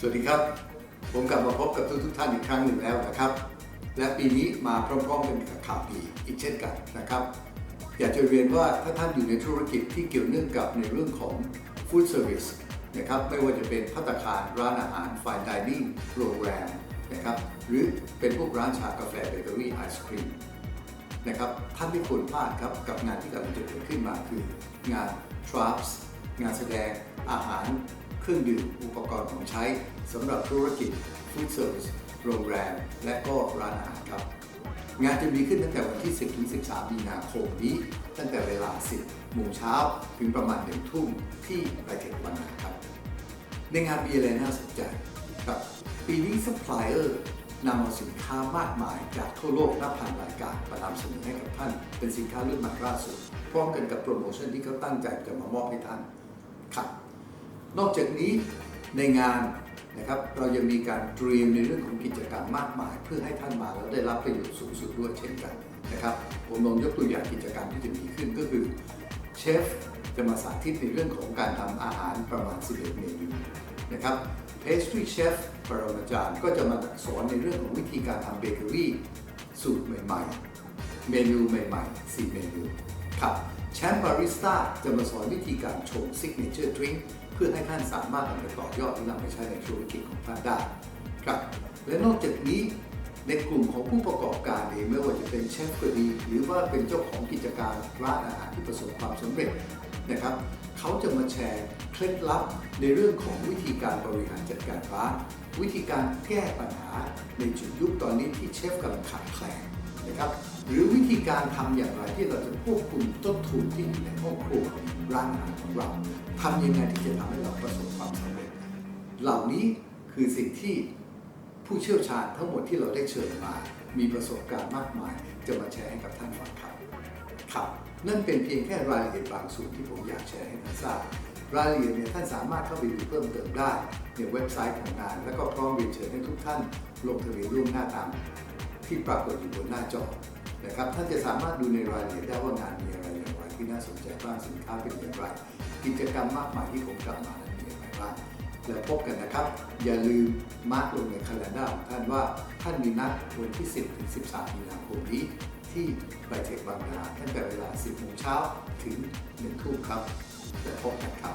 สวัสดีครับ ผมกลับมาพบกับทุกทุกท่านอีกครั้งหนึ่งแล้วนะครับ และปีนี้มาพร้อมๆกันกับข่าวดีอีกเช่นกันนะครับ อยากจะเรียนว่าถ้าท่านอยู่ในธุรกิจที่เกี่ยวเนื่องกับในเรื่องของ Food Service นะครับไม่ว่าจะเป็นพัตตาคารร้านอาหาร Fine Dining โรงแรมนะครับหรือเป็นพวกร้านชากาแฟเบเกอรี่ไอศครีมนะครับท่านไม่ควรพลาดครับกับงานที่กำลังจะเกิดขึ้นมาคืองาน Traps งานแสดงอาหาร เครื่องดื่มอุปกรณ์ของใช้สำหรับธุรกิจ Food Service โรงแรม และก็ร้านอาหารครับ งานจะมีขึ้นตั้งแต่วันที่ 10 ถึง 13 มีนาคมนี้ ตั้งแต่เวลา 10 โมงเช้าถึงประมาณ 1 ทุ่มที่ไรเทควันนาครับ ในงานมีอะไรน่าสนใจครับปีนี้ซัพพลายเออร์นำเอาสินค้ามากมายจากทั่วโลกนับพันรายการมานำเสนอให้กับท่าน เป็นสินค้ารุ่นใหม่ล่าสุดพร้อมกันกับโปรโมชั่นที่เขาตั้งใจจะมามอบให้ท่านครับ นอกจากนี้ในงานนะครับเรายังมีการเตรียมในเรื่องของกิจกรรมมากมาย เพื่อให้ท่านมาแล้วได้รับประโยชน์สูงสุดด้วยเช่นกันนะครับผมลองยกตัวอย่างกิจกรรมที่จะมีขึ้นก็คือเชฟจะมาสาธิตในเรื่องของการทำอาหารประมาณ 11 เมนูนะครับ pastry chef ปรมาจารย์ก็จะมาสอนในเรื่องของวิธีการทำเบเกอรี่สูตรใหม่ๆ เมนูใหม่ๆ 4 เมนูครับแชมป์บาริสต้าจะมาสอนวิธีการชงซิกเนเจอร์ดริงเพื่อให้ท่านสามารถนำไปต่อยอดและนำไปใช้ในธุรกิจของท่านได้ครับและนอกจากนี้ในกลุ่มของผู้ประกอบการเองไม่ว่าจะเป็นเชฟก็ดี หรือว่าเป็นเจ้าของกิจการร้านอาหารที่ประสบความสำเร็จนะครับเขาจะมาแชร์เคล็ดลับในเรื่องของวิธีการบริหารจัดการร้านวิธีการแก้ปัญหาในจุดยุคตอนนี้ที่เชฟกำลังขาดแคลนนะครับ หรือวิธีการทำอย่างไรที่เราจะควบคุมต้นทุนที่อยู่ในห้องครัวร้านอาหารของเราทำยังไงที่จะทำให้เราประสบความสำเร็จ เหล่านี้คือสิ่งที่ผู้เชี่ยวชาญทั้งหมดที่เราได้เชิญมา มีประสบการณ์มากมาย จะมาแชร์ให้กับท่านฟังครับครับ นั่นเป็นเพียงแค่รายละเอียดบางส่วนที่ผมอยากแชร์ให้ท่านทราบรายละเอียดเนี่ยท่านสามารถเข้าไปดูเพิ่มเติมได้ในเว็บไซต์ของงาน และก็พร้อมเรียนเชิญให้ทุกท่านลงทะเบียนล่วงหน้าตามที่ปรากฏอยู่บนหน้าจอ นะครับท่านจะสามารถดูในรายละเอียดได้ว่างานมีอะไรอย่างไรที่น่าสนใจบ้างสินค้าเป็นอย่างไร กิจกรรมมากมายที่ผมกล่าวมานั้นมีอะไรบ้างแล้วพบกันนะครับ อย่าลืมมาร์กลงในคัล endar ของท่านว่าท่านมีนัดวันที่ 10ถึง13 มีนาคมนี้ ที่ไบเทคบางนาตั้งแต่เวลา 10โมงเช้าถึง1ทุ่มครับแล้วพบกันครับ